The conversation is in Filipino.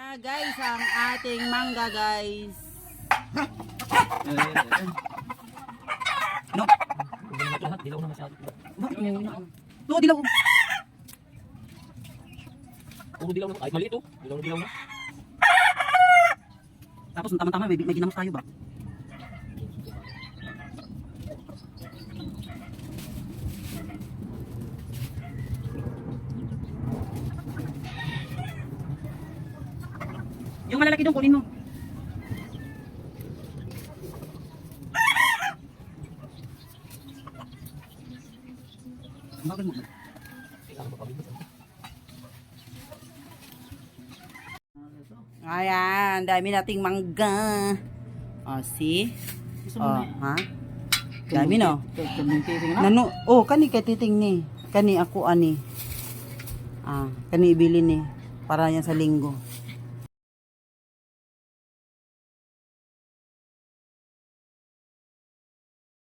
Ah, guys, ang ating mangga, guys. No. Dilaw na masyado. Bakit na? Dilaw. Puro dilaw na. Ay, mali ito. Dilaw na dilaw na. Tapos tama-tama, may, may ginamos tayo ba? Yung malalaki doon, kunin mo. Bakit mo? Ayan, dami nating mangga. O, see? Gusto O, mo na ha? Dami, no? Kaming na? Nano, oh, kani kay titing ni. Kani ako ani. Ah, kani ibili ni para yan sa linggo.